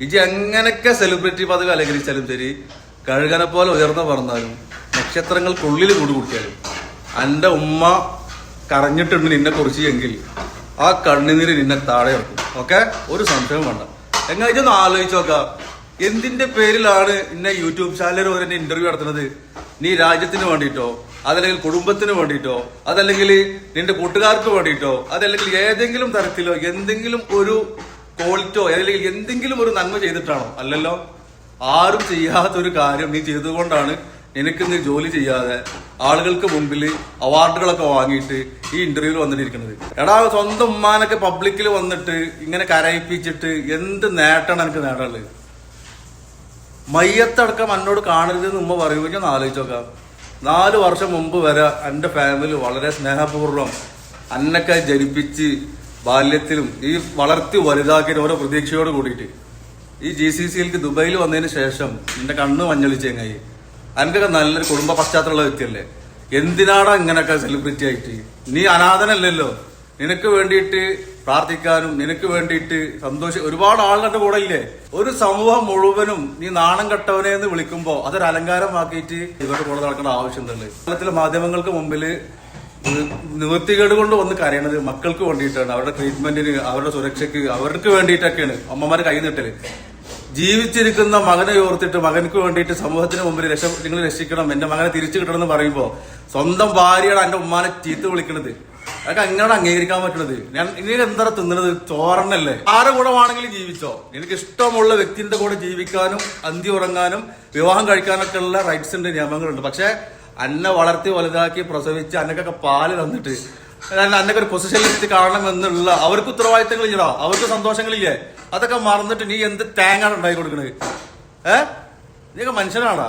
ഇജി എങ്ങനെയൊക്കെ സെലിബ്രിറ്റി പദവി അലങ്കരിച്ചാലും ശരി കഴുകനെ പോലെ ഉയർന്നു പറഞ്ഞാലും നക്ഷത്രങ്ങൾക്കുള്ളിൽ കൂടി കുട്ടിയാലും എന്റെ ഉമ്മ കരഞ്ഞിട്ടുണ്ട് നിന്നെ കുറിച്ച് എങ്കിൽ ആ കണ്ണുനീര് നിന്നെ താഴെ ഇറക്കും. ഓക്കെ? ഒരു സംശയം വേണ്ട. എങ്ങനെ ഇതൊന്ന് ആലോചിച്ച് നോക്കാം. എന്തിന്റെ പേരിലാണ് ഇന്നെ യൂട്യൂബ് ചാനലിൽ ഒരു ഇന്റർവ്യൂ നടത്തുന്നത്? നീ രാജ്യത്തിന് വേണ്ടിയിട്ടോ അതല്ലെങ്കിൽ കുടുംബത്തിന് വേണ്ടിയിട്ടോ അതല്ലെങ്കിൽ നിന്റെ കൂട്ടുകാർക്ക് വേണ്ടിയിട്ടോ അതല്ലെങ്കിൽ ഏതെങ്കിലും തരത്തിലോ എന്തെങ്കിലും ഒരു ക്വാളിറ്റോ അല്ലെങ്കിൽ എന്തെങ്കിലും ഒരു നന്മ ചെയ്തിട്ടാണോ? അല്ലല്ലോ. ആരും ചെയ്യാത്ത ഒരു കാര്യം നീ ചെയ്തുകൊണ്ടാണ് നിനക്ക് നീ ജോലി ചെയ്യാതെ ആളുകൾക്ക് മുമ്പിൽ അവാർഡുകളൊക്കെ വാങ്ങിയിട്ട് ഈ ഇന്റർവ്യൂവിൽ വന്നിട്ടിരിക്കുന്നത് എടാ സ്വന്തം ഉമ്മാനൊക്കെ പബ്ലിക്കിൽ വന്നിട്ട് ഇങ്ങനെ കരയിപ്പിച്ചിട്ട് എന്ത് നേട്ടാണ് എനിക്ക് നേടാനുള്ളത്? മയ്യത്തടക്കം എന്നോട് കാണരുത് എന്ന് ഉമ്മ പറയുമ്പോൾ ഞാൻ ആലോചിച്ച് നോക്കാം നാല് വർഷം മുമ്പ് വരെ എന്റെ ഫാമിലി വളരെ സ്നേഹപൂർവം അന്നൊക്കെ ജനിപ്പിച്ച് ബാല്യത്തിലും ഈ വളർത്തി വലുതാക്കിയ ഓരോ പ്രതീക്ഷയോട് കൂടിയിട്ട്. ഈ ജി സി സിയിലേക്ക് ദുബൈയിൽ വന്നതിന് ശേഷം നിന്റെ കണ്ണ് മഞ്ഞളിച്ച് എങ്ങായി. അനക്കൊക്കെ നല്ലൊരു കുടുംബ പശ്ചാത്തലമുള്ള വ്യക്തിയല്ലേ? എന്തിനാടാ ഇങ്ങനെയൊക്കെ സെലിബ്രിറ്റി ആയിട്ട്? നീ അനാഥനല്ലല്ലോ. നിനക്ക് വേണ്ടിയിട്ട് പ്രാർത്ഥിക്കാനും നിനക്ക് വേണ്ടിയിട്ട് സന്തോഷം ഒരുപാട് ആളുകളുടെ കൂടെ ഇല്ലേ? ഒരു സമൂഹം മുഴുവനും നീ നാണം കെട്ടവനെ എന്ന് വിളിക്കുമ്പോൾ അതൊരു അലങ്കാരമാക്കിയിട്ട് ഇവരുടെ കൂടെ നടക്കേണ്ട ആവശ്യമുണ്ടല്ലേ കേരളത്തിലെ മാധ്യമങ്ങൾക്ക് മുമ്പിൽ നിവൃത്തികേട് കൊണ്ട് വന്ന് കരയണത് മക്കൾക്ക് വേണ്ടിയിട്ടാണ്. അവരുടെ ട്രീറ്റ്മെന്റിന് അവരുടെ സുരക്ഷയ്ക്ക് അവർക്ക് വേണ്ടിയിട്ടൊക്കെയാണ്. അമ്മമാര് കൈ നീട്ടൽ ജീവിച്ചിരിക്കുന്ന മകനെ ഓർത്തിട്ട് മകനക്ക് വേണ്ടിയിട്ട് സമൂഹത്തിന് മുമ്പിൽ രക്ഷ നിങ്ങൾ രക്ഷിക്കണം. എന്റെ മകനെ തിരിച്ചു കിട്ടണം എന്ന് പറയുമ്പോ സ്വന്തം ഭാര്യയാണ് എന്റെ ഉമ്മാനെ ചീത്ത വിളിക്കണത്. അതൊക്കെ അങ്ങനെയാണ് അംഗീകരിക്കാൻ പറ്റുന്നത് ഞാൻ ഇനി എന്താ തിന്നണത്? ചോറന്നല്ലേ? ആരുടെ കൂടെ വേണമെങ്കിലും ജീവിച്ചോ? എനിക്ക് ഇഷ്ടമുള്ള വ്യക്തിന്റെ കൂടെ ജീവിക്കാനും അന്തി ഉറങ്ങാനും വിവാഹം കഴിക്കാനൊക്കെ ഉള്ള റൈറ്റ്സിന്റെ നിയമങ്ങളുണ്ട്. പക്ഷെ അന്നെ വളർത്തി വലുതാക്കി പ്രസവിച്ച് അന്നക്കൊക്കെ പാൽ തന്നിട്ട്. അന്നൊക്കെ ഒരു പൊസിഷനിലെത്തി കാണണം എന്നുള്ള അവർക്ക് ഉത്തരവാദിത്തങ്ങളില്ലടാ അവർക്ക് സന്തോഷങ്ങളില്ലേ അതൊക്കെ മറന്നിട്ട് നീ എന്ത് തേങ്ങാണ് ഉണ്ടാക്കി കൊടുക്കണത് ഏ? നീയൊക്കെ മനുഷ്യനാടാ